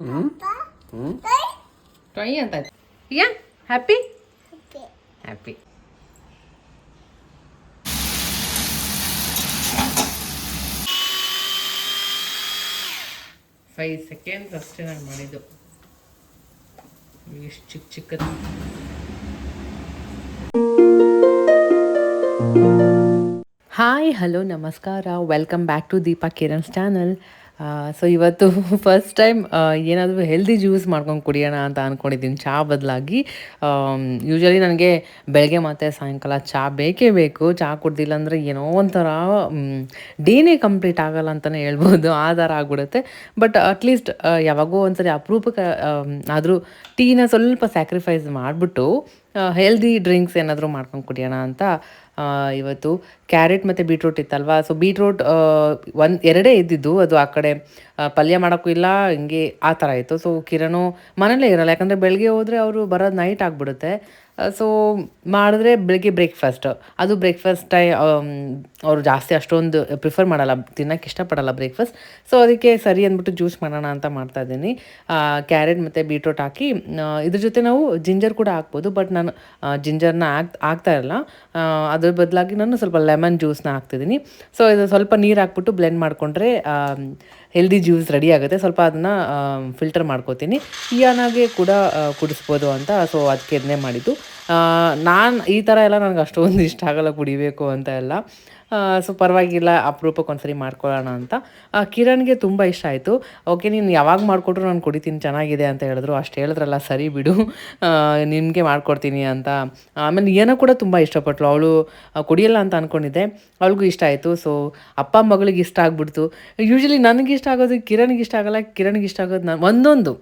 ಹ್ಞೂ ಹ್ಞೂ ಟೊಯ್ ಅಂತ ಆಯ್ತು. ಈಗ ಹ್ಯಾಪಿ? ಹ್ಯಾಪಿ. ಫೈವ್ ಸೆಕೆಂಡ್ಸ್ ಅಷ್ಟೇ ನಾನು ಮಾಡಿದ್ದು. ಎಷ್ಟು ಚಿಕ್ಕ ಚಿಕ್ಕದು. ಹಾಯ್ ಹಲೋ ನಮಸ್ಕಾರ. Welcome back to Deepa Kiran's channel so ಇವತ್ತು ಫಸ್ಟ್ ಟೈಮ್ ಏನಾದರೂ ಹೆಲ್ದಿ ಜ್ಯೂಸ್ ಮಾಡ್ಕೊಂಡು ಕುಡಿಯೋಣ ಅಂತ ಅಂದ್ಕೊಂಡಿದ್ದೀನಿ ಚಹಾ ಬದಲಾಗಿ ಯೂಶ್ವಲಿ ನನಗೆ ಬೆಳಗ್ಗೆ ಮತ್ತು ಸಾಯಂಕಾಲ ಚಹಾ ಬೇಕೇ ಬೇಕು. ಚಹಾ ಕುಡ್ದಿಲ್ಲ ಅಂದರೆ ಏನೋ ಒಂಥರ ಡೇನೇ ಕಂಪ್ಲೀಟ್ ಆಗಲ್ಲ ಅಂತಲೇ ಹೇಳ್ಬೋದು. ಆ ಥರ ಆಗ್ಬಿಡುತ್ತೆ ಬಟ್ ಅಟ್ಲೀಸ್ಟ್ ಯಾವಾಗೋ ಒಂದ್ಸರಿ ಅಪರೂಪಕ್ಕೆ ಆದರೂ ಟೀನ ಸ್ವಲ್ಪ ಸ್ಯಾಕ್ರಿಫೈಸ್ ಮಾಡಿಬಿಟ್ಟು ಹೆಲ್ದಿ ಡ್ರಿಂಕ್ಸ್ ಏನಾದರೂ ಮಾಡ್ಕೊಂಡು ಕುಡಿಯೋಣ ಅಂತ ಇವತ್ತು ಕ್ಯಾರೆಟ್ ಮತ್ತು ಬೀಟ್ರೂಟ್ ಇತ್ತಲ್ವಾ? ಸೊ ಬೀಟ್ರೂಟ್ ಒಂದು, ಎರಡೇ ಇದ್ದಿದ್ದು ಅದು ಆ ಕಡೆ ಪಲ್ಯ ಮಾಡೋಕ್ಕೂ ಇಲ್ಲ, ಹಿಂಗೆ ಆ ಥರ ಇತ್ತು. ಸೊ ಕಿರಣು ಮನೇಲೇ ಇರಲ್ಲ, ಯಾಕಂದರೆ ಬೆಳಗ್ಗೆ ಹೋದರೆ ಅವರು ಬರೋದು ನೈಟ್ ಆಗಿಬಿಡುತ್ತೆ. ಸೊ ಮಾಡಿದ್ರೆ ಬೆಳಿಗ್ಗೆ ಬ್ರೇಕ್ಫಾಸ್ಟ್ ಅದು ಬ್ರೇಕ್ಫಾಸ್ಟ್ ಟೈ ಅವರು ಜಾಸ್ತಿ ಅಷ್ಟೊಂದು ಪ್ರಿಫರ್ ಮಾಡಲ್ಲ ತಿನ್ನೋಕ್ಕೆ ಇಷ್ಟಪಡಲ್ಲ ಬ್ರೇಕ್ಫಾಸ್ಟ್ ಸೊ ಅದಕ್ಕೆ ಸರಿ ಅಂದ್ಬಿಟ್ಟು ಜ್ಯೂಸ್ ಮಾಡೋಣ ಅಂತ ಮಾಡ್ತಾ ಇದ್ದೀನಿ. ಕ್ಯಾರೆಟ್ ಮತ್ತು ಬೀಟ್ರೂಟ್ ಹಾಕಿ ಇದ್ರ ಜೊತೆ ನಾವು ಜಿಂಜರ್ ಕೂಡ ಹಾಕ್ಬೋದು ಬಟ್ ನಾನು ಜಿಂಜರ್ನ ಹಾಕ್, ಹಾಕ್ತಾ ಇರಲ್ಲ. ಅದ್ರ ಬದಲಾಗಿ ನಾನು ಸ್ವಲ್ಪ ಲೆಮನ್ ಜ್ಯೂಸ್ನ ಹಾಕ್ತಿದ್ದೀನಿ. ಸೊ ಇದು ಸ್ವಲ್ಪ ನೀರು ಹಾಕ್ಬಿಟ್ಟು ಬ್ಲೆಂಡ್ ಮಾಡಿಕೊಂಡ್ರೆ ಹೆಲ್ದಿ ಜ್ಯೂಸ್ ರೆಡಿ ಆಗುತ್ತೆ. ಸ್ವಲ್ಪ ಅದನ್ನು ಫಿಲ್ಟರ್ ಮಾಡ್ಕೋತೀನಿ. ಇಯಾನಾಗೆ ಕೂಡ ಕುಡಿಸ್ಬೋದು ಅಂತ. ಸೊ ಅದಕ್ಕೆ ಇದನ್ನೇ ಮಾಡಿದ್ದು. ನಾನು ಈ ಥರ ಎಲ್ಲ ನನಗೆ ಅಷ್ಟೊಂದು ಇಷ್ಟ ಆಗಲ್ಲ ಕುಡಿಬೇಕು ಅಂತ ಎಲ್ಲ. ಸೊ ಪರವಾಗಿಲ್ಲ ಅಪರೂಪಕ್ಕೆ ಒಂದ್ಸರಿ ಮಾಡ್ಕೊಳ್ಳೋಣ ಅಂತ. ಕಿರಣ್ಗೆ ತುಂಬ ಇಷ್ಟ ಆಯಿತು. ಓಕೆ, ನೀನು ಯಾವಾಗ ಮಾಡಿಕೊಟ್ರು ನಾನು ಕುಡಿತೀನಿ, ಚೆನ್ನಾಗಿದೆ ಅಂತ ಹೇಳಿದ್ರು. ಅಷ್ಟು ಹೇಳಿದ್ರಲ್ಲ, ಸರಿ ಬಿಡು. ನಿಮಗೆ ಮಾಡ್ಕೊಡ್ತೀನಿ ಅಂತ. ಆಮೇಲೆ ಏನೋ ಕೂಡ ತುಂಬ ಇಷ್ಟಪಟ್ಲು. ಅವಳು ಕುಡಿಯಲ್ಲ ಅಂತ ಅಂದ್ಕೊಂಡಿದ್ದೆ ಅವಳಿಗೂ ಇಷ್ಟ ಆಯಿತು. ಸೊ, ಅಪ್ಪ ಮಗಳಿಗೆ ಇಷ್ಟ ಆಗ್ಬಿಡ್ತು. ಯೂಶ್ವಲಿ ಇಷ್ಟ ಆಗೋದು ಕಿರಣ್ಗೆ ಇಷ್ಟ ಆಗಲ್ಲ, ಕಿರಣ್ಗೆ ಇಷ್ಟ ಆಗೋದು ನಾನು, ಒಂದೊಂದು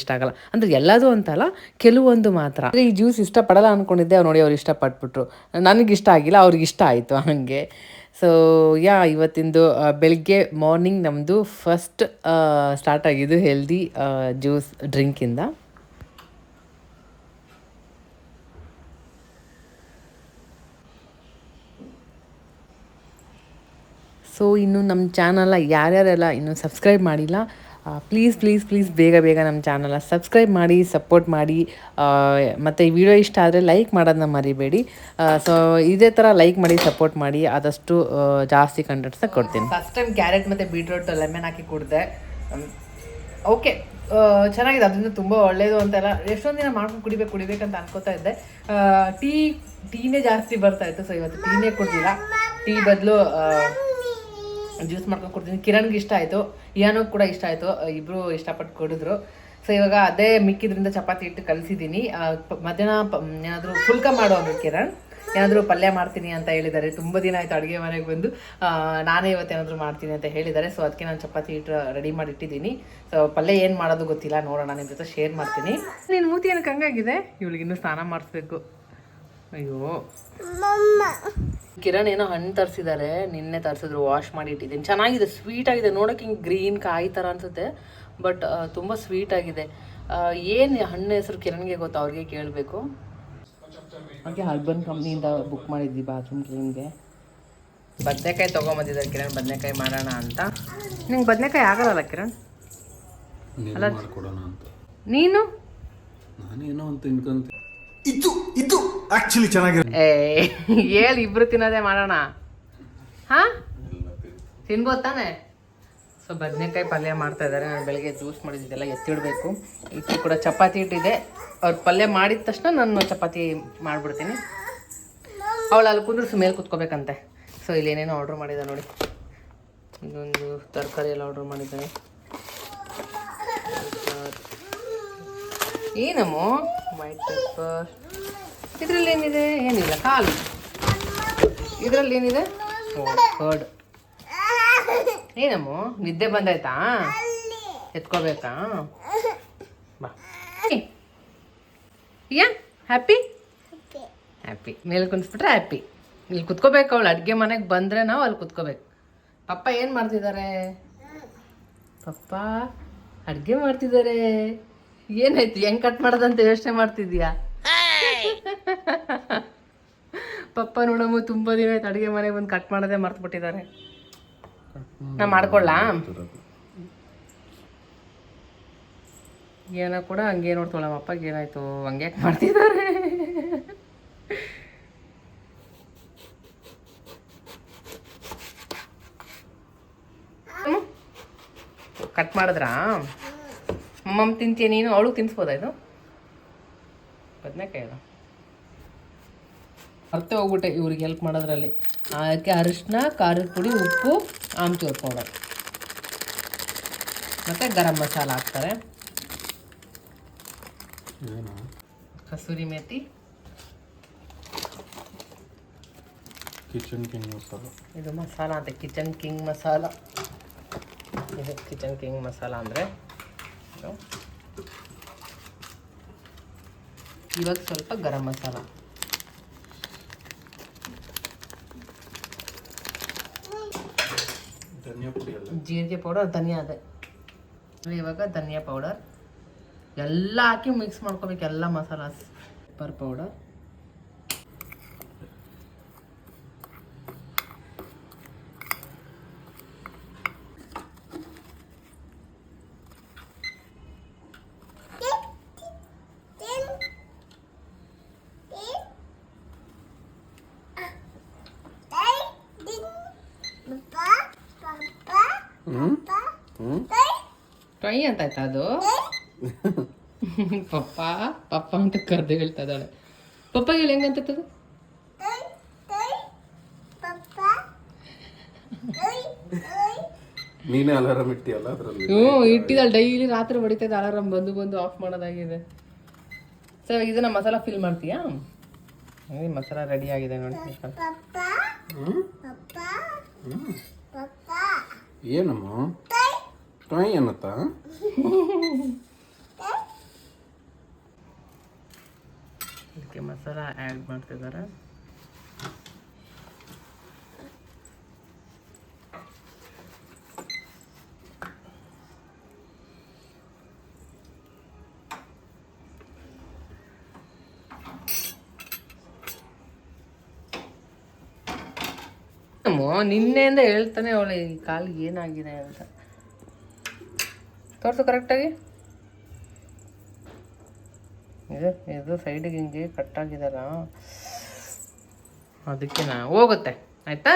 ಇಷ್ಟ ಆಗಲ್ಲ. ಅಂದರೆ ಎಲ್ಲದೂ ಅಂತಲ್ಲ, ಕೆಲವೊಂದು ಮಾತ್ರ. ಈ ಜ್ಯೂಸ್ ಇಷ್ಟಪಡಲ್ಲ ಅಂದ್ಕೊಂಡಿದ್ದೆ ಅವ್ರು ನೋಡಿ, ಅವ್ರು ಇಷ್ಟಪಟ್ಬಿಟ್ರು. ನನಗಿಷ್ಟ ಆಗಿಲ್ಲ, ಅವ್ರಿಗೆ ಇಷ್ಟ ಆಯಿತು ಹಾಗೆ. ಸೊ ಯಾ ಇವತ್ತಿಂದು ಬೆಳಗ್ಗೆ ಮಾರ್ನಿಂಗ್ ನಮ್ಮದು ಫಸ್ಟ್ ಸ್ಟಾರ್ಟ್ ಆಗಿದ್ದು ಹೆಲ್ದಿ ಜ್ಯೂಸ್ ಡ್ರಿಂಕಿಂದ ಸೊ ಇನ್ನು ನಮ್ಮ ಚಾನಲ್ನ ಯಾರ್ಯಾರೆಲ್ಲ ಇನ್ನು ಸಬ್ಸ್ಕ್ರೈಬ್ ಮಾಡಿಲ್ಲ ಪ್ಲೀಸ್ ಪ್ಲೀಸ್ ಪ್ಲೀಸ್ ಬೇಗ ಬೇಗ ನಮ್ಮ ಚಾನಲ್ನ ಸಬ್ಸ್ಕ್ರೈಬ್ ಮಾಡಿ ಸಪೋರ್ಟ್ ಮಾಡಿ. ಮತ್ತು ಈ ವಿಡಿಯೋ ಇಷ್ಟ ಆದರೆ ಲೈಕ್ ಮಾಡೋದನ್ನ ಮರಿಬೇಡಿ. ಸೊ ಇದೇ ಥರ ಲೈಕ್ ಮಾಡಿ ಸಪೋರ್ಟ್ ಮಾಡಿ ಆದಷ್ಟು ಜಾಸ್ತಿ ಕಂಟೆಂಟ್ಸ್ನ ಕೊಡ್ತೀನಿ. ಫಸ್ಟ್ ಟೈಮ್ ಕ್ಯಾರೆಟ್ ಮತ್ತು ಬೀಟ್ರೂಟ್ ಲೆಮನ್ ಹಾಕಿ ಕುಡಿದೆ. ಓಕೆ ಚೆನ್ನಾಗಿದೆ. ಅದರಿಂದ ತುಂಬ ಒಳ್ಳೆಯದು ಅಂತೆಲ್ಲ ಎಷ್ಟೊಂದು ದಿನ ಮಾಡ್ಕೊಂಡು ಕುಡಿಬೇಕು, ಕುಡಿಬೇಕಂತ ಅನ್ಕೋತಾ ಇದ್ದೆ. ಟೀ, ಟೀನೇ ಜಾಸ್ತಿ ಬರ್ತಾ ಇತ್ತು. ಸೊ ಇವತ್ತು ಟೀನೇ ಕುಡ್ದಿಲ್ಲ. ಟೀ ಬದಲು ಜ್ಯೂಸ್ ಮಾಡ್ಕೊಂಡು ಕೊಡ್ತೀನಿ ಕಿರಣ್ಗೆ ಇಷ್ಟ ಆಯಿತು, ಇಯಾನೋ ಕೂಡ ಇಷ್ಟ ಆಯಿತು ಇಬ್ಬರು ಇಷ್ಟಪಟ್ಟು ಕೊಡಿದ್ರು. ಸೊ ಇವಾಗ ಅದೇ ಮಿಕ್ಕಿದ್ರಿಂದ ಚಪಾತಿ ಇಟ್ಟು ಕಲಿಸಿದ್ದೀನಿ ಮಧ್ಯಾಹ್ನ ಏನಾದರೂ ಫುಲ್ಕ ಮಾಡೋ ಅಂದ್ರು ಕಿರಣ್, ಏನಾದರೂ ಪಲ್ಯ ಮಾಡ್ತೀನಿ ಅಂತ ಹೇಳಿದ್ದಾರೆ. ತುಂಬ ದಿನ ಆಯಿತು ಅಡುಗೆ ಮನೆಗೆ ಬಂದು. ನಾನೇ ಇವತ್ತು ಏನಾದರೂ ಮಾಡ್ತೀನಿ ಅಂತ ಹೇಳಿದ್ದಾರೆ. ಸೊ ಅದಕ್ಕೆ ನಾನು ಚಪಾತಿ ಇಟ್ಟು ರೆಡಿ ಮಾಡಿ ಇಟ್ಟಿದ್ದೀನಿ ಸೊ ಪಲ್ಯ ಏನು ಮಾಡೋದು ಗೊತ್ತಿಲ್ಲ, ನೋಡೋಣ ನಿಮ್ಮ ಜೊತೆ ಶೇರ್ ಮಾಡ್ತೀನಿ. ನೀನು ಮೂತಿ ಏನಕ್ಕೆ ಹಂಗಾಗಿದೆ ಇವಳಿಗಿನ್ನೂ ಸ್ನಾನ ಮಾಡಿಸ್ಬೇಕು. ಅಯ್ಯೋ. ಕಿರಣ್ ಏನೋ ಹಣ್ಣು ತರಿಸಿದ್ದಾರೆ ನಿನ್ನೆ ತರಿಸಿದ್ರು ವಾಶ್ ಮಾಡಿ ಇಟ್ಟಿದ್ದೀನಿ. ಚೆನ್ನಾಗಿದೆ ಸ್ವೀಟ್ ಆಗಿದೆ. ನೋಡೋಕೆ ಹಿಂಗೆ ಗ್ರೀನ್ ಕಾಯಿ ಥರ ಅನ್ಸುತ್ತೆ ಬಟ್ ತುಂಬ ಸ್ವೀಟ್ ಆಗಿದೆ. ಏನು ಹಣ್ಣು ಹೆಸರು ಕಿರಣ್ಗೆ ಗೊತ್ತಾ? ಅವ್ರಿಗೆ ಕೇಳಬೇಕು. ಹಾಗೆ ಹರ್ಬನ್ ಕಂಪ್ನಿಯಿಂದ ಬುಕ್ ಮಾಡಿದ್ವಿ ಬಾತ್ರೂಮ್ ಕ್ಲೀನ್ಗೆ ಬದನೆಕಾಯಿ ತೊಗೊಂಬಂದಿದ್ದಾರೆ ಕಿರಣ್ ಬದನೆಕಾಯಿ ಮಾಡೋಣ ಅಂತ. ನಿಂಗೆ ಬದನೆಕಾಯಿ ಆಗಲ್ಲ ಕಿರಣ್? ಅಂತ. ನೀನು? ನಾನೇನೋ ಅಂತ ಆಕ್ಚುಲಿ ಚೆನ್ನಾಗಿರುತ್ತೆ ಏ ಹೇಳಿ ಇಬ್ರು ತಿನ್ನೋದೇ ಮಾಡೋಣ. ಹಾ? ತಿನ್ಬೋದು ತಾನೆ ಸೊ, ಬದನೆಕಾಯಿ ಪಲ್ಯ ಮಾಡ್ತಾ ಇದ್ದಾರೆ. ನಾನು ಬೆಳಗ್ಗೆ ಜ್ಯೂಸ್ ಮಾಡಿದ್ದೆಲ್ಲ ಎತ್ತಿಡಬೇಕು. ಇಟ್ಟು ಕೂಡ ಚಪಾತಿ ಇಟ್ಟಿದೆ ಅವ್ರು ಪಲ್ಯ ಮಾಡಿದ ತಕ್ಷಣ ನಾನು ಚಪಾತಿ ಮಾಡಿಬಿಡ್ತೀನಿ. ಅವಳು ಅಲ್ಲಿ ಕುಂದ್ರಿಸಿ ಮೇಲೆ ಕುತ್ಕೋಬೇಕಂತೆ. ಸೊ, ಇಲ್ಲಿ ಏನೇನೋ ಆರ್ಡ್ರ್ ಮಾಡಿದ ನೋಡಿ. ಇದೊಂದು ತರಕಾರಿ ಎಲ್ಲ ಆರ್ಡ್ರ್ ಮಾಡಿದ್ದಾನೆ ಏನಮ್ಮ? ವೈಟ್ ಪೆಪ್ಪರ್ ಇದರಲ್ಲಿ ಏನಿದೆ? ಏನಿಲ್ಲ ಕಾಲು. ಇದರಲ್ಲಿ ಏನಿದೆ? ಕರ್ಡ್ ಏನಮ್ಮ ನಿದ್ದೆ ಬಂದಾಯ್ತಾ? ಎತ್ಕೋಬೇಕಾ? ಬಾ. ಯಾ ಹ್ಯಾಪಿ ಹ್ಯಾಪಿ ಮೇಲೆ ಕುಂತ್ಬಿಟ್ರೆ ಹ್ಯಾಪಿ ಇಲ್ಲಿ ಕುತ್ಕೋಬೇಕು ಅವಳು. ಅಡುಗೆ ಮನೆಗೆ ಬಂದರೆ ನಾವು ಅಲ್ಲಿ ಕುತ್ಕೋಬೇಕು. ಪಪ್ಪ ಏನು ಮಾಡ್ತಿದ್ದಾರೆ? ಪಪ್ಪ ಅಡುಗೆ ಮಾಡ್ತಿದ್ದಾರೆ. ಏನಾಯ್ತು? ಹೆಂಗ್ ಕಟ್ ಮಾಡೋದಂತ ಯೋಚನೆ ಮಾಡ್ತಿದ್ಯಾ ಪಪ್ಪ ನೋಡಮ್ಮ ತುಂಬಾ ದಿನ ಆಯ್ತು ಅಡುಗೆ ಮನೆಗೆ ಬಂದು ಕಟ್ ಮಾಡದೆ ಮರ್ತು ಬಿಟ್ಟಿದ್ದಾರೆ. ನಾ ಮಾಡ್ಕೊಳ್ಳಾ ಏನೋ ಕೂಡ ಹಂಗೆ ನೋಡ್ತೋಳಮ್ಮ ಅಪ್ಪಗೆ ಏನಾಯ್ತು, ಹಂಗೆ ಮಾಡ್ತಿದ್ದಾರೆ? ಕಟ್ ಮಾಡಿದ್ರಾ? ಮಮ್ಮ ತಿಂತೀಯ ನೀನು? ಅವಳು ತಿನ್ಸ್ಬೋದಾ ಇದು? ಬದನೇಕಾಯಿ ಅರ್ಥ ಹೋಗ್ಬಿಟ್ಟೆ ಇವ್ರಿಗೆ ಹೆಲ್ಪ್ ಮಾಡೋದ್ರಲ್ಲಿ. ಅದಕ್ಕೆ ಅರಿಶಿನ ಖಾರದ ಪುಡಿ ಉಪ್ಪು ಆಮ್ಚೂರ್ ಪೌಡರ್. ಮತ್ತು ಗರಂ ಮಸಾಲ ಹಾಕ್ತಾರೆ. Kasuri methi Kitchen King masala. ಇದು ಮಸಾಲ ಅಂತ ಕಿಚನ್ ಕಿಂಗ್ ಮಸಾಲ. ಇದು ಕಿಚನ್ ಕಿಂಗ್ ಮಸಾಲ ಅಂದರೆ ಇವಾಗ ಸ್ವಲ್ಪ ಗರಂ ಮಸಾಲ ಧನಿಯಾ ಪುಡಿ ಅಲ್ಲ ಜೀರಿಗೆ ಪೌಡರ್ ಧನಿಯಾ ಅದೇ. ಇವಾಗ ಧನಿಯಾ ಪೌಡರ್. ಎಲ್ಲ ಹಾಕಿ ಮಿಕ್ಸ್ ಮಾಡ್ಕೋಬೇಕು ಎಲ್ಲ ಮಸಾಲ ಪೆಪ್ಪರ್ ಪೌಡರ್ ಹ್ಞೂ ಹ್ಞೂ ಟ್ರೈ ಅಂತ ಆಯ್ತಾ ಅದು? ಪಪ್ಪ ಪಪ್ಪ ಅಂತ ಕರೆದು ಹೇಳ್ತಾ ಇದ್ದಾಳೆ. ಪಪ್ಪ ಹೇಳಿ ಹೆಂಗಂತ ಅದು? ನೀನೇ ಅಲಾರಾಮ್ ಇಟ್ಟಿಯಲ್ಲ ಅದರಲ್ಲಿ? ಹ್ಞೂ ಇಟ್ಟಿದ್ದಾಳೆ. ಡೈಲಿ ರಾತ್ರಿ ಹೊಡಿತೈತೆ ಅಲಾರಾಮ್ ಬಂದು ಬಂದು ಆಫ್ ಮಾಡೋದಾಗಿದೆ. ಸರ್ ಇದನ್ನ ಮಸಾಲ ಫಿಲ್ ಮಾಡ್ತೀಯಾ? ಮಸಾಲ ರೆಡಿ ಆಗಿದೆ ನೋಡಿ. ಏನಮ್ಮ? ಟಾಯ್ ಏನತ್ತ ಇದಕ್ಕೆ ಮಸಾಲ ಆ್ಯಡ್ ಮಾಡ್ತಿದ್ದಾರೆ. ನಿನ್ನೆಯಿಂದ ಹೇಳ್ತಾನೆ ಅವಳು ಈ ಕಾಲಿಗೆ ಏನಾಗಿದೆ ಅಂತ. ತೋರಿಸು ಕರೆಕ್ಟಾಗಿ. ಇದು ಇದು ಸೈಡಿಗೆ ಹಿಂಗೆ ಕಟ್ಟಾಗಿದಲ್ಲ ಅದಕ್ಕೆ ನಾ ಹೋಗುತ್ತೆ. ಆಯ್ತಾ?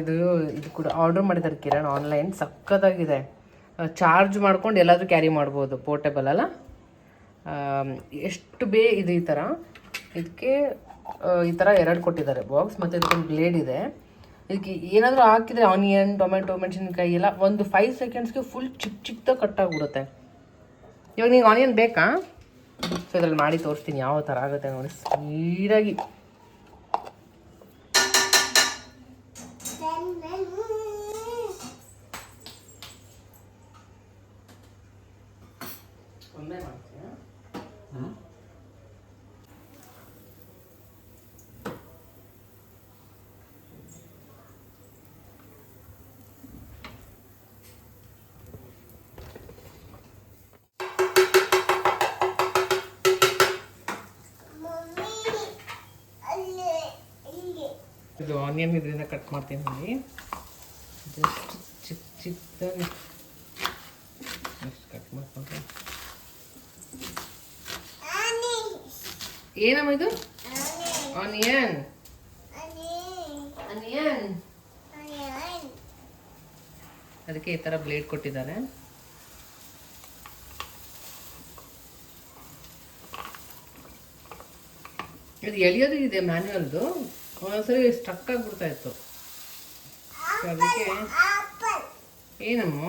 ಇದು ಇದು ಕೂಡ ಆರ್ಡರ್ ಮಾಡಿದ್ದಾರೆ ಕಿರಣ್ ಆನ್ಲೈನ್ ಸಕ್ಕತ್ತಾಗಿದೆ. ಚಾರ್ಜ್ ಮಾಡ್ಕೊಂಡು ಎಲ್ಲಾದರೂ ಕ್ಯಾರಿ ಮಾಡ್ಬೋದು ಪೋರ್ಟೇಬಲ್ ಅಲ್ಲ? ಎಷ್ಟು ಬೇ ಇದು ಈ ಥರ ಇದಕ್ಕೆ ಈ ಥರ ಎರಡು ಕೊಟ್ಟಿದ್ದಾರೆ ಬಾಕ್ಸ್ ಮತ್ತು ಇದಕ್ಕೊಂದು ಬ್ಲೇಡ್ ಇದೆ. ಇದಕ್ಕೆ ಏನಾದರೂ ಹಾಕಿದರೆ ಆನಿಯನ್ ಟೊಮೆಟೊ ಮೆಣಸಿನ್ಕಾಯಿ ಎಲ್ಲ ಒಂದು ಫೈವ್ ಸೆಕೆಂಡ್ಸ್ಗೆ ಫುಲ್ ಚಿಕ್ಕ ಚಿಕ್ಕದಾಗಿ ಆಗಿಬಿಡುತ್ತೆ. ಇವಾಗ ನೀವು ಆನಿಯನ್ ಬೇಕಾ? ಸೊ ಇದ್ರಲ್ಲಿ ಮಾಡಿ ತೋರಿಸ್ತೀನಿ, ಯಾವ ಥರ ಆಗುತ್ತೆ ನೋಡಿ ಸ್ಪೀಡಾಗಿ ಒಂದೇ ಮಾಡ್ತೀಯಾ ಹ್ಞೂ ಆನಿಯನ್ ಇದರಿಂದ ಕಟ್ ಮಾಡ್ತೀನಿ ನೋಡಿ. ಜಸ್ಟ್ ಚಿಕ್ಕ ಚಿಕ್ಕದಾಗಿ ಕಟ್ ಮಾಡ್ಕೊಂಡು ಏನಮ್ಮ ಇದು? ಆನಿಯನ್ ಆನಿಯನ್ ಅದಕ್ಕೆ ಈ ಥರ ಬ್ಲೇಡ್ ಕೊಟ್ಟಿದ್ದಾರೆ. ಇದು ಎಳಿಯೋದು ಇದೆ ಮ್ಯಾನ್ಯಲ್ದು ಒಂದೊಂದ್ಸರಿ ಸ್ಟಕ್ ಆಗಿಬಿಡ್ತಾ ಇತ್ತು. ಅದಕ್ಕೆ ಏನಮ್ಮ?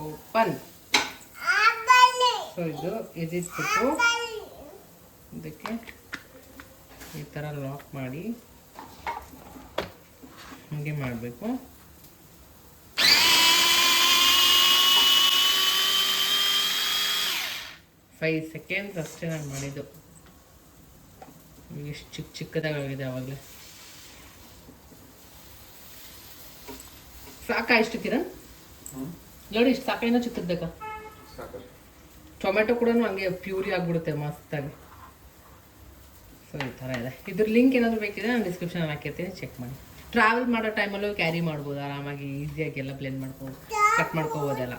ಓಪನ್ ಸೊ ಇದು ಇದಿಟ್ಬಿಟ್ಟು ಇದಕ್ಕೆ ಈ ಥರ ಲಾಕ್ ಮಾಡಿ ಹೀಗೆ ಮಾಡಬೇಕು. ಫೈವ್ ಸೆಕೆಂಡ್ಸ್ ಅಷ್ಟೇ ನಾನು ಮಾಡಿದ್ದು. ಎಷ್ಟು ಚಿಕ್ಕ ಚಿಕ್ಕದಾಗಿದೆ ಆವಾಗಲೇ ಸಾಕಾ ಎಷ್ಟು ಕಿರಣ್? ನೋಡಿ ಇಷ್ಟು ಸಾಕ? ಏನೋ ಚಿಕ್ಕದ್ ಬೇಕಾ? ಟೊಮೆಟೊ ಕೂಡ ಹಂಗೆ ಪ್ಯೂರಿ ಆಗಿಬಿಡುತ್ತೆ ಮಸ್ತಾಗಿ ಸೊ ಈ ಥರ ಇದೆ. ಇದ್ರ ಲಿಂಕ್ ಏನಾದರೂ ಬೇಕಿದ್ರೆ ನಾನು ಡಿಸ್ಕ್ರಿಪ್ಷನ್ ಹಾಕಿರ್ತೀನಿ ಚೆಕ್ ಮಾಡಿ. ಟ್ರಾವೆಲ್ ಮಾಡೋ ಟೈಮಲ್ಲೂ ಕ್ಯಾರಿ ಮಾಡ್ಬೋದು ಆರಾಮಾಗಿ ಈಸಿಯಾಗಿ ಎಲ್ಲ ಬ್ಲೆಂಡ್ ಮಾಡ್ಬೋದು ಕಟ್ ಮಾಡ್ಕೋಬೋದೆಲ್ಲ.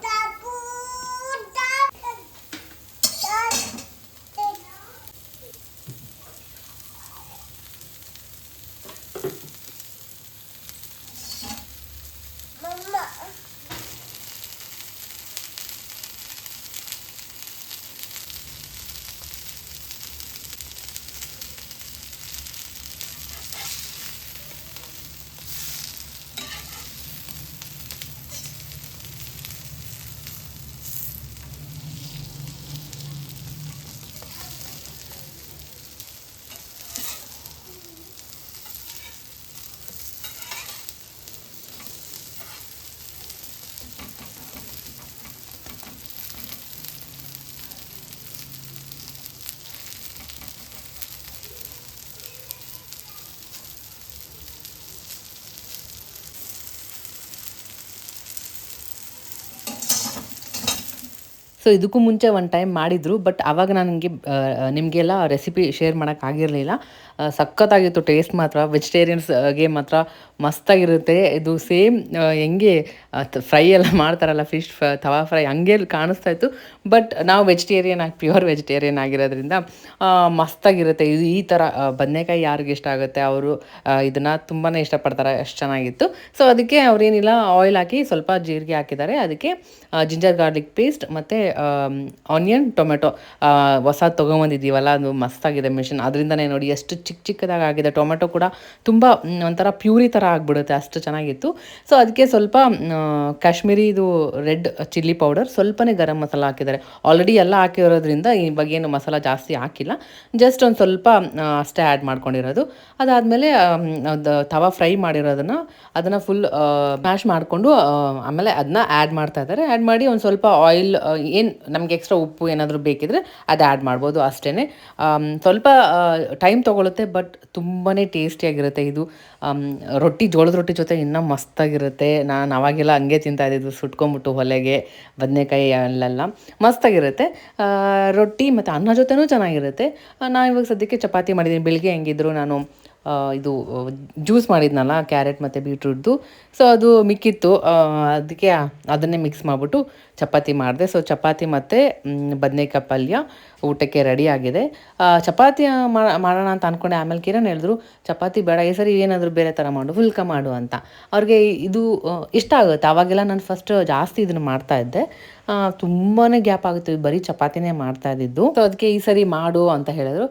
ಸೊ ಇದಕ್ಕೂ ಮುಂಚೆ ಒಂದು ಟೈಮ್ ಮಾಡಿದರು ಬಟ್ ಆವಾಗ ನನಗೆ ನಿಮಗೆಲ್ಲ ರೆಸಿಪಿ ಶೇರ್ ಮಾಡೋಕ್ಕಾಗಿರಲಿಲ್ಲ ಸಖತ್ತಾಗಿತ್ತು ಟೇಸ್ಟ್ ಮಾತ್ರ ವೆಜಿಟೇರಿಯನ್ಸ್ಗೆ ಮಾತ್ರ ಮಸ್ತಾಗಿರುತ್ತೆ. ಇದು ಸೇಮ್ ಹೆಂಗೆ ಫ್ರೈ ಎಲ್ಲ ಮಾಡ್ತಾರಲ್ಲ ಫಿಶ್ ತವಾ ಫ್ರೈ ಹಂಗೆ ಕಾಣಿಸ್ತಾ ಇತ್ತು. ಬಟ್ ನಾವು ವೆಜಿಟೇರಿಯನ್ ಆಗಿ ಪ್ಯೂರ್ ವೆಜಿಟೇರಿಯನ್ ಆಗಿರೋದ್ರಿಂದ ಮಸ್ತಾಗಿರುತ್ತೆ. ಇದು ಈ ಥರ ಬದನೆಕಾಯಿ ಯಾರಿಗೆ ಇಷ್ಟ ಆಗುತ್ತೆ, ಅವರು ಇದನ್ನು ತುಂಬಾ ಇಷ್ಟಪಡ್ತಾರೆ, ಅಷ್ಟು ಚೆನ್ನಾಗಿತ್ತು. ಸೊ ಅದಕ್ಕೆ ಅವ್ರೇನಿಲ್ಲ ಆಯಿಲ್ ಹಾಕಿ ಸ್ವಲ್ಪ ಜೀರಿಗೆ ಹಾಕಿದ್ದಾರೆ. ಅದಕ್ಕೆ ಜಿಂಜರ್ ಗಾರ್ಲಿಕ್ ಪೇಸ್ಟ್ ಮತ್ತು ಆನಿಯನ್ ಟೊಮೆಟೊ ಹೊಸ ತೊಗೊಂಬಂದಿದ್ದೀವಲ್ಲ, ಅದು ಮಸ್ತಾಗಿದೆ ಮಿಷನ್ ಅದರಿಂದನೇ ನೋಡಿ, ಎಷ್ಟು ಚಿಕ್ಕ ಚಿಕ್ಕದಾಗಿ ಆಗಿದೆ. ಟೊಮೆಟೊ ಕೂಡ ತುಂಬ ಒಂಥರ ಪ್ಯೂರಿ ಥರ ಆಗಿಬಿಡುತ್ತೆ. ಅಷ್ಟು ಚೆನ್ನಾಗಿತ್ತು. ಸೊ ಅದಕ್ಕೆ ಸ್ವಲ್ಪ ಕಾಶ್ಮೀರಿ ಇದು ರೆಡ್ ಚಿಲ್ಲಿ ಪೌಡರ್ ಸ್ವಲ್ಪನೇ ಗರಂ ಮಸಾಲ ಹಾಕಿದ್ದಾರೆ. ಆಲ್ರೆಡಿ ಎಲ್ಲ ಹಾಕಿರೋದ್ರಿಂದ ಇವಾಗ ಏನು ಮಸಾಲ ಜಾಸ್ತಿ ಹಾಕಿಲ್ಲ. ಜಸ್ಟ್ ಒಂದು ಸ್ವಲ್ಪ ಅಷ್ಟೇ ಆ್ಯಡ್ ಮಾಡ್ಕೊಂಡಿರೋದು. ಅದಾದಮೇಲೆ ಅದು ತವಾ ಫ್ರೈ ಮಾಡಿರೋದನ್ನು ಅದನ್ನು ಫುಲ್ ಮ್ಯಾಶ್ ಮಾಡಿಕೊಂಡು ಆಮೇಲೆ ಅದನ್ನ ಆ್ಯಡ್ ಮಾಡ್ತಾ ಇದ್ದಾರೆ. ಆ್ಯಡ್ ಮಾಡಿ ಒಂದು ಸ್ವಲ್ಪ ಆಯಿಲ್ ಏನು ನಮಗೆ ಎಕ್ಸ್ಟ್ರಾ ಉಪ್ಪು ಏನಾದರೂ ಬೇಕಿದ್ರೆ ಅದು ಆ್ಯಡ್ ಮಾಡ್ಬೋದು ಅಷ್ಟೇ ಸ್ವಲ್ಪ ಟೈಮ್ ತೊಗೊಳುತ್ತೆ. ಬಟ್ ತುಂಬಾ ಟೇಸ್ಟಿಯಾಗಿರುತ್ತೆ ಇದು. ರೊಟ್ಟಿ, ಜೋಳದ ರೊಟ್ಟಿ ಜೊತೆ ಇನ್ನೂ ಮಸ್ತಾಗಿರುತ್ತೆ. ನಾನು ಅವಾಗೆಲ್ಲ ಹಂಗೆ ತಿಂತಾ ಇದ್ದಿದ್ದು ಸುಟ್ಕೊಂಬಿಟ್ಟು ಹೊಲೆಗೆ, ಬದನೆಕಾಯಿ ಅಲ್ಲೆಲ್ಲ ಮಸ್ತಾಗಿರುತ್ತೆ. ರೊಟ್ಟಿ ಮತ್ತು ಅನ್ನ ಜೊತೆನೂ ಚೆನ್ನಾಗಿರುತ್ತೆ. ನಾನು ಇವಾಗ ಸದ್ಯಕ್ಕೆ ಚಪಾತಿ ಮಾಡಿದ್ದೀನಿ. ಬೆಳಿಗ್ಗೆ ಹೆಂಗಿದ್ರು ನಾನು ಇದು, ಜ್ಯೂಸ್ ಮಾಡಿದ್ನಲ್ಲ, ಕ್ಯಾರೆಟ್ ಮತ್ತು ಬೀಟ್ರೂಟ್ದು. ಸೊ ಅದು ಮಿಕ್ಕಿತ್ತು. ಅದಕ್ಕೆ ಅದನ್ನೇ ಮಿಕ್ಸ್ ಮಾಡಿಬಿಟ್ಟು ಚಪಾತಿ ಮಾಡಿದೆ. ಸೊ ಚಪಾತಿ ಮತ್ತು ಬದನೇಕಾಯಿ ಪಲ್ಯ ಊಟಕ್ಕೆ ರೆಡಿ ಆಗಿದೆ. ಚಪಾತಿ ಮಾಡೋಣ ಅಂತ ಅಂದ್ಕೊಂಡೆ ಆಮೇಲೆ ಕಿರಣ್ ಹೇಳಿದ್ರು, ಚಪಾತಿ ಬೇಡ. ಈ ಸರಿ ಏನಾದರೂ ಬೇರೆ ಥರ ಮಾಡು. ಹುಲ್ಕ ಮಾಡು ಅಂತ. ಅವ್ರಿಗೆ ಇದು ಇಷ್ಟ ಆಗುತ್ತೆ. ಆವಾಗೆಲ್ಲ ನಾನು ಫಸ್ಟ್ ಜಾಸ್ತಿ ಇದನ್ನು ಮಾಡ್ತಾ ಇದ್ದೆ. ತುಂಬಾ ಗ್ಯಾಪ್ ಆಗುತ್ತೆ. ಬರೀ ಚಪಾತಿನೇ ಮಾಡ್ತಾ ಇದ್ದಿದ್ದು. ಸೊ ಅದಕ್ಕೆ ಈ ಸರಿ ಮಾಡು ಅಂತ ಹೇಳಿದ್ರು.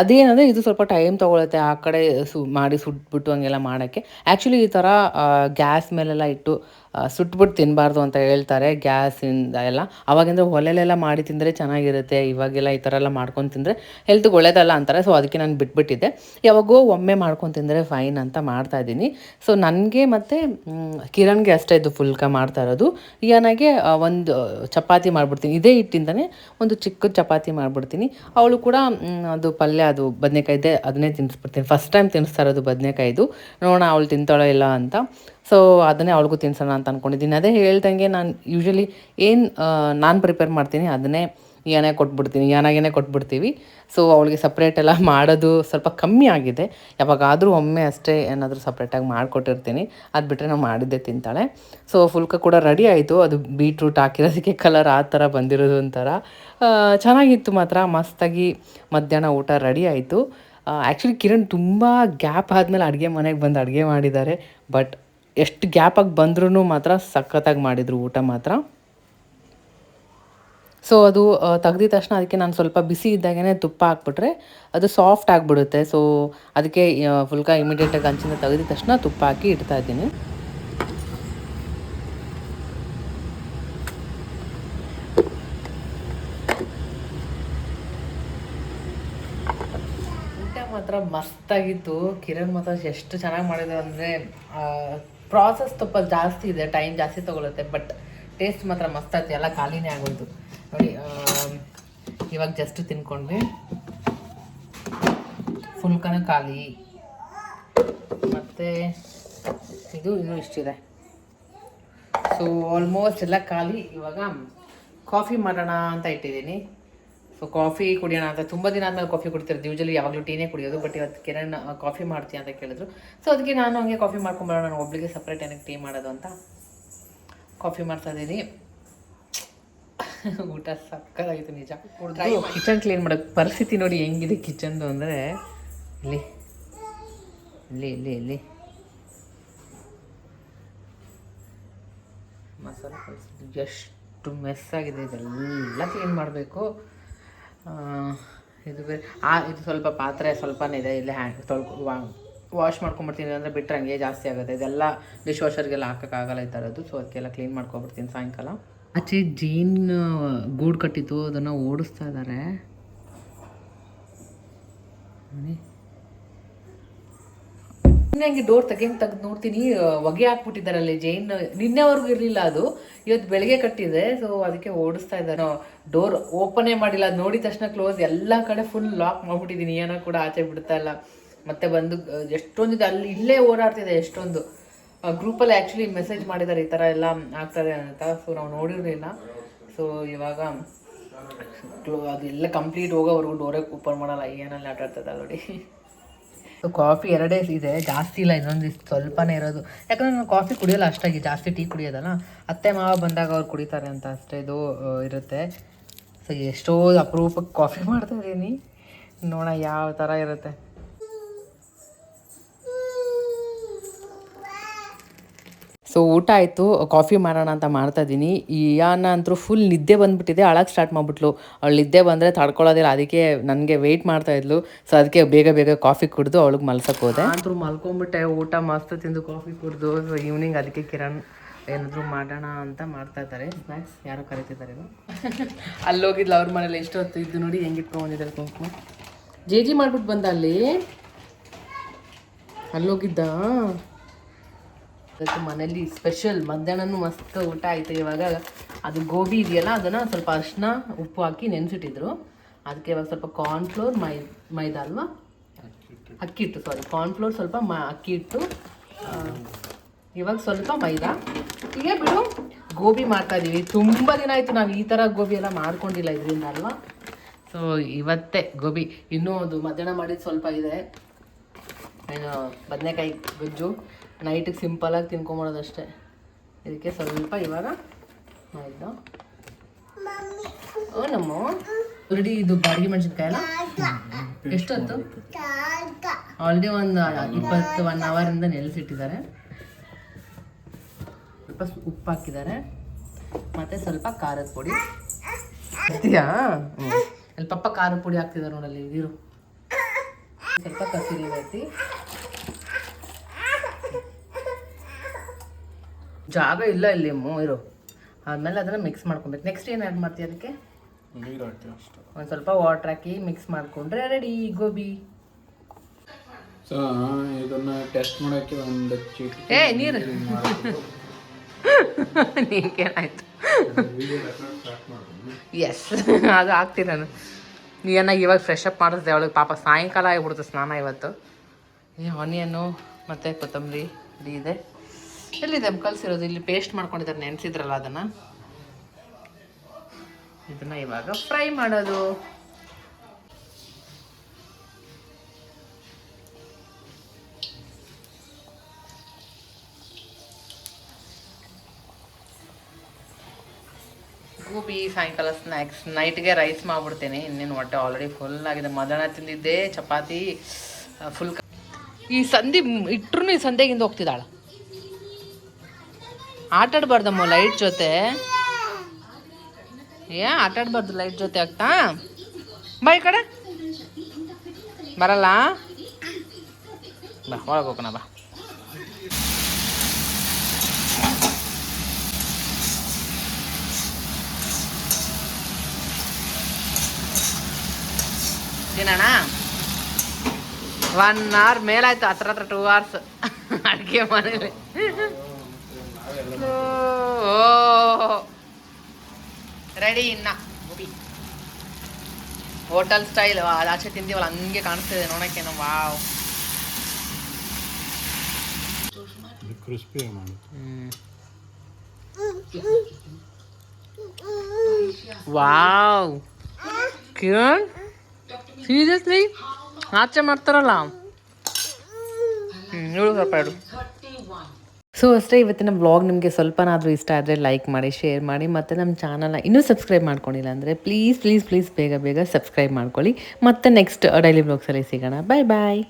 ಅದೇನಂದರೆ ಇದು ಸ್ವಲ್ಪ ಟೈಮ್ ತೊಗೊಳುತ್ತೆ ಆ ಕಡೆ ಸು, ಮಾಡಿ ಸುಟ್ಬಿಟ್ಟು ಹಂಗೆಲ್ಲ ಮಾಡೋಕ್ಕೆ. ಆ್ಯಕ್ಚುಲಿ ಈ ಥರ ಗ್ಯಾಸ್ ಮೇಲೆಲ್ಲ ಇಟ್ಟು ಆ, ಸುಟ್ಬಿಟ್ಟು ತಿನ್ನಬಾರ್ದು ಅಂತ ಹೇಳ್ತಾರೆ, ಗ್ಯಾಸಿಂದ ಎಲ್ಲ. ಅವಾಗಿಂದ ಒಲೆಲೆಲ್ಲ ಮಾಡಿ ತಿಂದರೆ ಚೆನ್ನಾಗಿರುತ್ತೆ, ಇವಾಗೆಲ್ಲ ಈ ಥರ ಎಲ್ಲ ಮಾಡ್ಕೊಂಡು ತಿಂದರೆ ಹೆಲ್ತ್ಗೆ ಒಳ್ಳೇದಲ್ಲ ಅಂತಾರೆ. ಸೊ ಅದಕ್ಕೆ ನಾನು ಬಿಟ್ಬಿಟ್ಟಿದ್ದೆ. ಯಾವಾಗೋ ಒಮ್ಮೆ ಮಾಡ್ಕೊಂಡು ತಿಂದರೆ ಫೈನ್ ಅಂತ ಮಾಡ್ತಾ ಇದ್ದೀನಿ. ಸೊ ನನಗೆ ಮತ್ತು ಕಿರಣ್ಗೆ ಅಷ್ಟೇ ಇದು ಫುಲ್ಕ ಮಾಡ್ತಾ ಇರೋದು. ಯಾನಾಗೆ ಒಂದು, ಚಪಾತಿ ಮಾಡಿಬಿಡ್ತೀನಿ. ಇದೇ ಹಿಟ್ಟಿಂದನೇ ಒಂದು ಚಿಕ್ಕ ಚಪಾತಿ ಮಾಡಿಬಿಡ್ತೀನಿ. ಅವಳು ಕೂಡ ಅದು ಪಲ್ಯ, ಅದು ಬದನೆಕಾಯಿದೆ ಅದನ್ನೇ ತಿನ್ನಿಸ್ಬಿಡ್ತೀನಿ ಫಸ್ಟ್ ಟೈಮ್ ತಿನ್ನಿಸ್ತಾ ಇರೋದು ಬದನೆಕಾಯಿದು. ನೋಡೋಣ ಅವಳು ತಿಂತಾಳೋ ಇಲ್ಲ ಅಂತ. ಸೊ ಅದನ್ನೇ ಅವಳಿಗೂ ತಿನ್ಸೋಣ ಅಂತ ಅಂದ್ಕೊಂಡಿದ್ದೀನಿ ಅದೇ ಹೇಳ್ದಂಗೆ ನಾನು ಯೂಶ್ವಲಿ ಏನು ನಾನು ಪ್ರಿಪೇರ್ ಮಾಡ್ತೀನಿ ಅದನ್ನೇ ಏನೇ ಕೊಟ್ಬಿಡ್ತೀನಿ, ಏನಾಗೇನೆ ಕೊಟ್ಬಿಡ್ತೀವಿ. ಸೊ ಅವಳಿಗೆ ಸಪ್ರೇಟ್ ಎಲ್ಲ ಮಾಡೋದು ಸ್ವಲ್ಪ ಕಮ್ಮಿ ಆಗಿದೆ. ಯಾವಾಗಾದರೂ ಒಮ್ಮೆ ಅಷ್ಟೇ ಏನಾದರೂ ಸಪ್ರೇಟಾಗಿ ಮಾಡಿಕೊಟ್ಟಿರ್ತೀನಿ. ಅದು ಬಿಟ್ಟರೆ ನಾವು ಮಾಡಿದ್ದೆ ತಿಂತಾಳೆ. ಸೊ ಫುಲ್ಕ ಕೂಡ ರೆಡಿ ಆಯಿತು. ಅದು ಬೀಟ್ರೂಟ್ ಹಾಕಿರೋದಕ್ಕೆ ಕಲರ್ ಆ ಥರ ಬಂದಿರೋದು ಒಂಥರ. ಚೆನ್ನಾಗಿತ್ತು ಮಾತ್ರ. ಮಸ್ತಾಗಿ ಮಧ್ಯಾಹ್ನ ಊಟ ರೆಡಿ ಆಯಿತು. ಆ್ಯಕ್ಚುಲಿ ಕಿರಣ್ ತುಂಬ ಗ್ಯಾಪ್ ಆದಮೇಲೆ ಅಡುಗೆ ಮನೆಗೆ ಬಂದು ಅಡುಗೆ ಮಾಡಿದ್ದಾರೆ. ಬಟ್ ಎಷ್ಟು ಗ್ಯಾಪಾಗಿ ಬಂದ್ರೂ ಮಾತ್ರ ಸಖತ್ತಾಗಿ ಮಾಡಿದರು ಊಟ ಮಾತ್ರ. ಸೊ ಅದು ತೆಗ್ದಿದ ತಕ್ಷಣ ಅದಕ್ಕೆ ನಾನು ಸ್ವಲ್ಪ ಬಿಸಿ ಇದ್ದಾಗೇ ತುಪ್ಪ ಹಾಕ್ಬಿಟ್ರೆ ಅದು ಸಾಫ್ಟ್ ಆಗಿಬಿಡುತ್ತೆ. ಸೊ ಅದಕ್ಕೆ ಫುಲ್ಕ ಇಮಿಡಿಯೇಟಾಗಿ ಹಂಚಿಂದ ತೆಗ್ದಿದ ತಕ್ಷಣ ತುಪ್ಪ ಹಾಕಿ ಇಡ್ತಾ ಇದ್ದೀನಿ. ಊಟ ಮಾತ್ರ ಮಸ್ತಾಗಿತ್ತು. ಕಿರಣ್ ಮಾತ್ರ ಎಷ್ಟು ಚೆನ್ನಾಗಿ ಮಾಡಿದ್ರು ಅಂದರೆ ಪ್ರಾಸೆಸ್ ತುಪ್ಪ ಜಾಸ್ತಿ ಇದೆ ಟೈಮ್ ಜಾಸ್ತಿ ತೊಗೊಳುತ್ತೆ ಬಟ್ ಟೇಸ್ಟ್ ಮಾತ್ರ ಮಸ್ತಾಯ್ತು ಎಲ್ಲ ಖಾಲಿನೇ ಆಗೋದು ನೋಡಿ ಇವಾಗ ಜಸ್ಟ್ ತಿನ್ಕೊಂಡ್ವಿ. ಫುಲ್ಕನ ಖಾಲಿ. ಮತ್ತು ಇದು, ಇನ್ನೂ ಇಷ್ಟಿದೆ. ಸೊ ಆಲ್ಮೋಸ್ಟ್ ಎಲ್ಲ ಖಾಲಿ. ಇವಾಗ ಕಾಫಿ ಮಾಡೋಣ ಅಂತ ಇಟ್ಟಿದ್ದೀನಿ. ಸೊ ಕಾಫಿ ಕುಡಿಯೋಣ ಅಂತ ತುಂಬ ದಿನ ಆದ್ಮೇಲೆ ಕಾಫಿ ಕುಡ್ತಿರೋದು. ಯೂಶಲಿ ಯಾವಾಗಲೂ ಟೀನೇ ಕುಡಿಯೋದು ಬಟ್ ಇವತ್ತು ಕಿರಣ್ ಕಾಫಿ ಮಾಡ್ತೀಯ ಅಂತ ಕೇಳಿದ್ರು. ಸೊ ಅದಕ್ಕೆ ನಾನು ಹಂಗೆ ಕಾಫಿ ಮಾಡ್ಕೊಂಬರೋಣ ನಾನು ಒಬ್ಬಳಿಗೆ ಸಪ್ರೇಟ್ ಏನಕ್ಕೆ ಟೀ ಮಾಡೋದು ಅಂತ ಕಾಫಿ ಮಾಡ್ತಾ ಇದ್ದೀನಿ. ಊಟ ಸಕ್ಕತ್ತಾಗಿತ್ತು ನಿಜ. ಕಿಚನ್ ಕ್ಲೀನ್ ಮಾಡೋಕ್ಕೆ ಪರಿಸ್ಥಿತಿ ನೋಡಿ ಹೆಂಗಿದೆ ಕಿಚನ್ದು ಅಂದರೆ. ಇಲ್ಲಿ ಇಲ್ಲಿ ಇಲ್ಲಿ ಇಲ್ಲಿ ಮಸಾಲೆ ಎಷ್ಟು ಮೆಸ್ ಆಗಿದೆ. ಇದೆಲ್ಲ ಕ್ಲೀನ್ ಮಾಡಬೇಕು. ಇದು ಬೇರೆ. ಆ, ಇದು ಸ್ವಲ್ಪ ಪಾತ್ರೆ ಸ್ವಲ್ಪನೇ ಇದೆ. ಇಲ್ಲಿ ಹ್ಯಾಂಡ್ ತೊಳ್ಕೊ ವಾಶ್ ಮಾಡ್ಕೊಂಬಿಡ್ತೀನಿ ಅಂದರೆ ಬಿಟ್ಟರೆ ಹಂಗೆ ಜಾಸ್ತಿ ಆಗುತ್ತೆ. ಇದೆಲ್ಲ ಡಿಶ್ ವಾಷರ್ಗೆಲ್ಲ ಹಾಕೋಕ್ಕಾಗಲ್ಲ ಈ ಥರದ್ದು. ಸೊ ಅದಕ್ಕೆಲ್ಲ ಕ್ಲೀನ್ ಮಾಡ್ಕೊಬಿಡ್ತೀನಿ ಸಾಯಂಕಾಲ. ಆಚೆ ಜೀನ್ ಗೂಡು ಕಟ್ಟಿತ್ತು. ಅದನ್ನು ಓಡಿಸ್ತಾ ಇದ್ದಾರೆ ಹಂಗೆ ಡೋರ್ ತೆಗೆಂಗ್ ತೆಗ್ದು ನೋಡ್ತೀನಿ ಹೊಗೆ ಹಾಕ್ಬಿಟ್ಟಿದ್ದಾರೆ ಅಲ್ಲಿ ಜೈನ್. ನಿನ್ನೆವರೆಗೂ ಇರಲಿಲ್ಲ ಅದು. ಇವತ್ತು ಬೆಳಗ್ಗೆ ಕಟ್ಟಿದೆ ಸೊ ಅದಕ್ಕೆ ಓಡಿಸ್ತಾ ಇದ್ದಾರೆ ಡೋರ್ ಓಪನೇ ಮಾಡಿಲ್ಲ. ಅದು ನೋಡಿದ ತಕ್ಷಣ ಕ್ಲೋಸ್ ಎಲ್ಲ ಕಡೆ ಫುಲ್ ಲಾಕ್ ಮಾಡ್ಬಿಟ್ಟಿದ್ದೀನಿ. ಏನೋ ಕೂಡ ಆಚೆ ಬಿಡ್ತಾ ಇಲ್ಲ. ಮತ್ತೆ ಬಂದು ಎಷ್ಟೊಂದಿದೆ, ಅಲ್ಲಿ ಇಲ್ಲೇ ಓಡಾಡ್ತಿದೆ ಎಷ್ಟೊಂದು. ಗ್ರೂಪಲ್ಲಿ ಆ್ಯಕ್ಚುಲಿ ಮೆಸೇಜ್ ಮಾಡಿದ್ದಾರೆ ಈ ಥರ ಎಲ್ಲ ಆಗ್ತದೆ ಅಂತ. ಸೊ ನಾವು ನೋಡಿರಲಿಲ್ಲ. ಸೊ ಇವಾಗ ಕ್ಲೋ ಅದೆಲ್ಲ ಕಂಪ್ಲೀಟ್ ಹೋಗೋವರೆಗೂ ಡೋರೇ ಓಪನ್ ಮಾಡಲ್ಲ. ಏನಲ್ಲಿ ಆಟ ಆಡ್ತದೆ ನೋಡಿ. ಸೊ ಕಾಫಿ ಎರಡೇ ಇದೆ. ಜಾಸ್ತಿ ಇಲ್ಲ, ಇನ್ನೊಂದು ಸ್ವಲ್ಪನೇ ಇರೋದು. ಯಾಕಂದ್ರೆ ನಾನು ಕಾಫಿ ಕುಡಿಯೋಲ್ಲ ಅಷ್ಟಾಗಿ, ಜಾಸ್ತಿ ಟೀ ಕುಡಿಯೋದಲ್ಲ. ಅತ್ತೆ, ಮಾವ ಬಂದಾಗ ಅವ್ರು ಕುಡಿತಾರೆ ಅಂತ ಅಷ್ಟೇ ಇದು ಇರುತ್ತೆ. ಸೊ ಎಷ್ಟೋ ಅಪರೂಪಕ್ಕೆ ಕಾಫಿ ಮಾಡ್ತಾ ಇದ್ದೀನಿ ನೋಡೋಣ ಯಾವ ಥರ ಇರುತ್ತೆ. ಸೊ ಊಟ ಆಯಿತು ಕಾಫಿ ಮಾಡೋಣ ಅಂತ ಮಾಡ್ತಾ ಇದ್ದೀನಿ. ಈ ಯಾನ ಅಂತೂ ಫುಲ್ ನಿದ್ದೆ ಬಂದ್ಬಿಟ್ಟಿದೆ ಅಳಕ್ಕೆ ಸ್ಟಾರ್ಟ್ ಮಾಡಿಬಿಟ್ಲು. ಅವಳು ನಿದ್ದೆ ಬಂದರೆ ತಡ್ಕೊಳ್ಳೋದಿಲ್ಲ, ಅದಕ್ಕೆ ನನಗೆ ವೆಯ್ಟ್ ಮಾಡ್ತಾ ಇದ್ಲು. ಸೊ ಅದಕ್ಕೆ ಬೇಗ ಬೇಗ ಕಾಫಿ ಕುಡಿದು ಅವಳಿಗೆ ಮಲ್ಸಕ್ಕೆ ಹೋದೆ. ಅಂತೂ ಮಲ್ಕೊಂಬಿಟ್ಟೆ, ಊಟ ಮಸ್ತ್ ತಿಂದು ಕಾಫಿ ಕುಡಿದು. ಸೊ ಈವ್ನಿಂಗ್ ಅದಕ್ಕೆ ಕಿರಣ್ ಏನಾದರೂ ಮಾಡೋಣ ಅಂತ ಮಾಡ್ತಾ ಇದ್ದಾರೆ. ಸ್ನ್ಯಾಕ್ಸ್ ಯಾರೋ ಕರಿತಿದ್ದಾರೆ ಅಲ್ಲೋಗಿದ್ಲು ಅವ್ರ ಮನೇಲಿ, ಎಷ್ಟೊತ್ತು ಇದ್ದು ನೋಡಿ ಹೆಂಗೆ ಇಟ್ಕೊಂಡಿದ್ದಾರೆ ಕುಂಕುಮ. ಜೆ ಜಿ ಮಾಡ್ಬಿಟ್ಟು ಬಂದ ಅಲ್ಲಿ. ಅಲ್ಲೋಗಿದ್ದ ಅದಕ್ಕೆ ಮನೇಲಿ ಸ್ಪೆಷಲ್ ಮಧ್ಯಾಹ್ನನೂ ಮಸ್ತ್ ಊಟ ಆಯ್ತು ಇವಾಗ. ಅದು ಗೋಬಿ ಇದೆಯಲ್ಲ, ಅದನ್ನು ಸ್ವಲ್ಪ ಅರಿಶಿನ, ಉಪ್ಪು ಹಾಕಿ ನೆನೆಸಿಟ್ಟಿದ್ರು. ಅದಕ್ಕೆ ಇವಾಗ ಸ್ವಲ್ಪ ಕಾರ್ನ್ಫ್ಲೋರ್ ಮೈ, ಮೈದಾ ಅಲ್ವಾ? ಅಕ್ಕಿ ಹಿಟ್ಟು ಸಾರಿ ಕಾರ್ನ್ಫ್ಲೋರ್ ಸ್ವಲ್ಪ ಮ, ಅಕ್ಕಿ ಹಿಟ್ಟು ಇವಾಗ ಸ್ವಲ್ಪ ಮೈದಾ. ಈಗ ಬಿಡು, ಗೋಬಿ ಮಾಡ್ತಾ ಇದೀವಿ. ತುಂಬ ದಿನ ಆಯಿತು ನಾವು ಈ ಥರ ಗೋಬಿ ಎಲ್ಲ ಮಾಡ್ಕೊಂಡಿಲ್ಲ ಇದರಿಂದ ಅಲ್ವಾ? ಸೊ ಇವತ್ತೇ ಗೋಬಿ. ಇನ್ನೂ ಒಂದು ಮಧ್ಯಾಹ್ನ ಮಾಡಿದ್ದು ಸ್ವಲ್ಪ ಇದೆ. ಏನು, ಬದನೆಕಾಯಿ ಗೊಜ್ಜು. ನೈಟಿಗೆ ಸಿಂಪಲಾಗಿ ತಿನ್ಕೊಂಬಿಡೋದಷ್ಟೇ ಇದಕ್ಕೆ ಸ್ವಲ್ಪ ಇವಾಗ ಆಯಿತು ಓ ನಮ್ಮ ರೆಡಿ ಇದು ಬಾಡಿಗೆ ಮೆಣಸಿನ್ಕಾಯಲ್ಲ? ಎಷ್ಟೊತ್ತು? ಆಲ್ರೆಡಿ ಒಂದು ಇಪ್ಪತ್ತು ಒನ್ ಅವರಿಂದ ನೆಲೆಸಿಟ್ಟಿದ್ದಾರೆ ಸ್ವಲ್ಪ ಉಪ್ಪು ಹಾಕಿದ್ದಾರೆ. ಮತ್ತು ಸ್ವಲ್ಪ ಖಾರದ ಪುಡಿ. ಇದೆಯಾ ಅಲ್ಲಿ ಪಪ್ಪ ಖಾರದ ಪುಡಿ ಹಾಕ್ತಿದ್ದಾರೆ ನೋಡಲ್ಲಿ ಇದಿರು. ಸ್ವಲ್ಪ ಕಸಿರಿ ಮೇಥಿ ಜಾಗ ಇಲ್ಲ ಇಲ್ಲಿ ಮೂರು ಇರು. ಆದ್ಮೇಲೆ ಅದನ್ನ ಮಿಕ್ಸ್ ಮಾಡ್ಕೊಬೇಕು. ನೆಕ್ಸ್ಟ್ ಏನು ಆ್ಯಡ್ ಮಾಡ್ತೀವಿ ಅದಕ್ಕೆ? ನೀರು ಹಾಕ್ತೀವಿ ಅಷ್ಟೇ. ಒಂದು ಸ್ವಲ್ಪ ವಾಟರ್ ಹಾಕಿ ಮಿಕ್ಸ್ ಮಾಡ್ಕೊಂಡ್ರೆ ರೆಡಿ ಗೋಬಿ. ಸೊ ಇದನ್ನ ಟೆಸ್ಟ್ ಮಾಡೋಕ್ಕೆ ಒಂದು ಚೀಟಿ ಏ ನೀರು. ಎಸ್ ಅದು ಹಾಕ್ತೀನಿ ನಾನು. ನೀನ ಇವಾಗ ಫ್ರೆಶ್ ಅಪ್ ಮಾಡಿಸ್ದೆ ಅವಳಿಗೆ ಪಾಪ ಸಾಯಂಕಾಲ ಆಗಿಬಿಡ್ತು ಸ್ನಾನ ಇವತ್ತು. ಈ ಆನಿಯನ್ನು ಮತ್ತು ಕೊತ್ತಂಬರಿ ಇದೆ. ಎಲ್ಲಿದೆ ಕಲಸಿರೋದು? ಇಲ್ಲಿ ಪೇಸ್ಟ್ ಮಾಡ್ಕೊಂಡಿದ್ದಾರೆ, ನೆನೆಸಿದ್ರಲ್ಲ ಅದನ್ನು? ಇದನ್ನು ಇವಾಗ ಫ್ರೈ ಮಾಡೋದು. ಗೋಬಿ, ಸಾಯಂಕಾಲ ಸ್ನ್ಯಾಕ್ಸ್ ನೈಟ್ಗೆ ರೈಸ್ ಮಾಡ್ಬಿಡ್ತೇನೆ. ಇನ್ನೇನು ಹೊಟ್ಟೆ ಆಲ್ರೆಡಿ ಫುಲ್ ಆಗಿದೆ. ಮದನ ತಿಂದಿದ್ದೆ, ಚಪಾತಿ ಫುಲ್ ಈ ಸಂಧಿ ಇಟ್ಟರು ಈ ಸಂಧೆಗಿಂದ ಹೋಗ್ತಿದ್ದಾಳ. ಆಟ ಆಡ್ಬಾರ್ದಮ್ಮ ಲೈಟ್ ಜೊತೆ. ಏ ಆಟ ಆಡ್ಬಾರ್ದು ಲೈಟ್ ಜೊತೆ ಆಗ್ತಾ? ಬಾ ಈ ಕಡೆ. ಬರಲ್ಲ? ಬಾ, ಒಳಗೆ ಹೋಗೋಣ, ಬಾ. ತಿನ್ನೋಣ ಒನ್ ಅವರ್ ಮೇಲಾಯ್ತು, ಹತ್ರ ಹತ್ರ ಟೂ ಅವರ್ಸ್ ಅಡುಗೆ ಮನೇಲಿ. ರೆಡಿ ಇನ್ನ. ಹೋಟೆಲ್ ಸ್ಟೈಲ್ ಆಚೆ ತಿಂತೀವಲ್ಲ ಹಂಗೆ ಕಾಣಿಸ್ತಿದೆ ನೋಡೋಕ್ಕೇನೋ wow. Crispy wow. Kiran seriously ಆಚೆ ಮಾಡ್ತಾರಲ್ಲ? ಹ್ಞೂ ಸ್ವಲ್ಪ ಹೇಳು ಸೊ ಅಷ್ಟೇ, ಇವತ್ತಿನ ಬ್ಲಾಗ್ ನಿಮಗೆ ಸ್ವಲ್ಪನಾದರೂ ಇಷ್ಟ ಆದರೆ ಲೈಕ್ ಮಾಡಿ ಶೇರ್ ಮಾಡಿ, ಮತ್ತು ನಮ್ಮ ಚಾನಲ್ನ ಇನ್ನೂ ಸಬ್ಸ್ಕ್ರೈಬ್ ಮಾಡ್ಕೊಂಡಿಲ್ಲ ಅಂದರೆ ಪ್ಲೀಸ್ ಪ್ಲೀಸ್ ಪ್ಲೀಸ್ ಬೇಗ ಬೇಗ ಸಬ್ಸ್ಕ್ರೈಬ್ ಮಾಡ್ಕೊಳ್ಳಿ. ಮತ್ತೆ ನೆಕ್ಸ್ಟ್ ಡೈಲಿ ಬ್ಲಾಗ್ಸಲ್ಲಿ ಸಿಗೋಣ. ಬಾಯ್ ಬಾಯ್